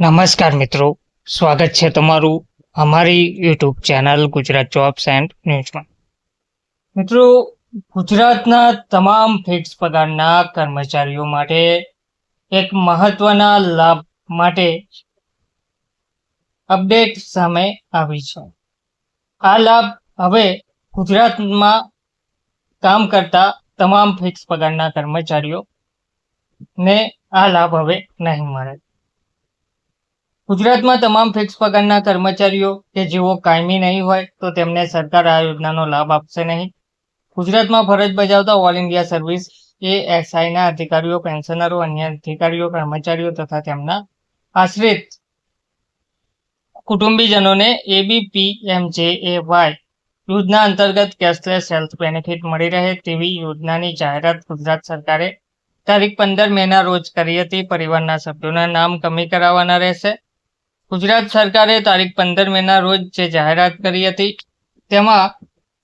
નમસ્કાર મિત્રો, સ્વાગત છે તમારું અમારી YouTube channel Gujarat jobs and ન્યૂઝમાં મિત્રો, ગુજરાતના તમામ ફિક્સ પગારના કર્મચારીઓ માટે એક મહત્વના લાભ માટે અપડેટ સામે આવી છે. આ લાભ હવે ગુજરાતમાં કામ કરતા તમામ ફિક્સ પગારના કર્મચારીઓ ને આ લાભ હવે નહીં મળે. ગુજરાતમાં તમામ ફિક્સ પગારના કર્મચારીઓ કે જેઓ કાયમી નહીં હોય તો તેમને સરકાર આ યોજનાનો લાભ આપશે નહીં. ગુજરાતમાં ફરજ બજાવતા ઓલ ઇન્ડિયા સર્વિસ એએસઆઈના અધિકારીઓ પેન્શનરો અન્ય અધિકારીઓ, કર્મચારીઓ તથા તેમના આશ્રિત કુટુંબીજનોને એબીપીએમજેએવાય યોજના અંતર્ગત કેશલેસ હેલ્થ બેનિફિટ મળી રહે તેવી યોજનાની જાહેરાત ગુજરાત સરકારે તારીખ પંદર મેના રોજ કરી હતી. પરિવારના સભ્યોના નામ કમી કરાવવાના રહેશે. ગુજરાત સરકારે તારીખ પંદર મેના રોજ જે જાહેરાત કરી હતી, તેમાં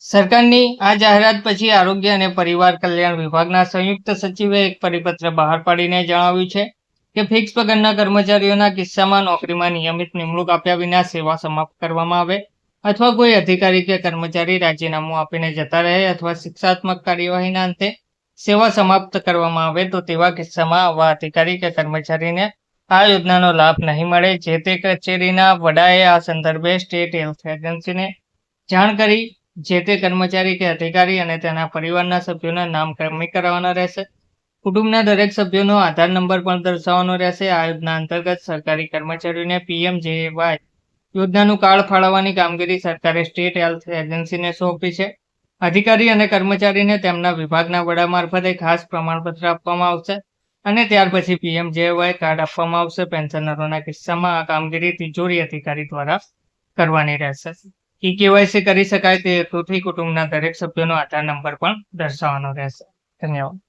સરકારની આ જાહેરાત પછી આરોગ્ય અને પરિવાર કલ્યાણ વિભાગના સંયુક્ત સચિવે એક પરિપત્ર બહાર પાડીને જણાવ્યું છે કે ફિક્સ પગારના કર્મચારીઓના કિસ્સામાં નોકરીમાં નિયમિત નિમણૂક આપ્યા વિના સેવા સમાપ્ત કરવામાં આવે અથવા કોઈ અધિકારી કે કર્મચારી રાજીનામું આપીને જતા રહે અથવા શિક્ષાત્મક કાર્યવાહીના અંતે સેવા સમાપ્ત કરવામાં આવે તો તેવા કિસ્સામાં આવા અધિકારી કે કર્મચારીને આ યોજનાનો લાભ નહીં મળે, જે તે કચેરીના વડાએ આ સંદર્ભે સ્ટેટ હેલ્થ એજન્સીને જાણ કરી, જે તે કર્મચારી કે અધિકારી અને તેના પરિવારના સભ્યોના નામ કમી કરવાના રહેશે. કુટુંબના દરેક સભ્યોનો આધાર નંબર પણ દર્શાવવાનો રહેશે. આ યોજના અંતર્ગત સરકારી કર્મચારીઓને પીએમજેવાય યોજનાનું કાર્ડ ફાળવવાની કામગીરી સરકારે સ્ટેટ હેલ્થ એજન્સીને સોંપી છે. અધિકારી અને કર્મચારીને તેમના વિભાગના વડા મારફતે ખાસ પ્રમાણપત્ર આપવામાં આવશે. અને ત્યાર પછી પીએમજેવાય કાર્ડ આપવામાં આવશે, પેન્શનરોના કિસ્સામાં આ કામગીરી તિજોરી અધિકારી દ્વારા કરવાની રહેશે. ઈ કેવાયસી કરી શકાય તે હેતુથી કુટુંબના દરેક સભ્યોનો આધાર નંબર પણ દર્શાવવાનો રહેશે. ધન્યવાદ.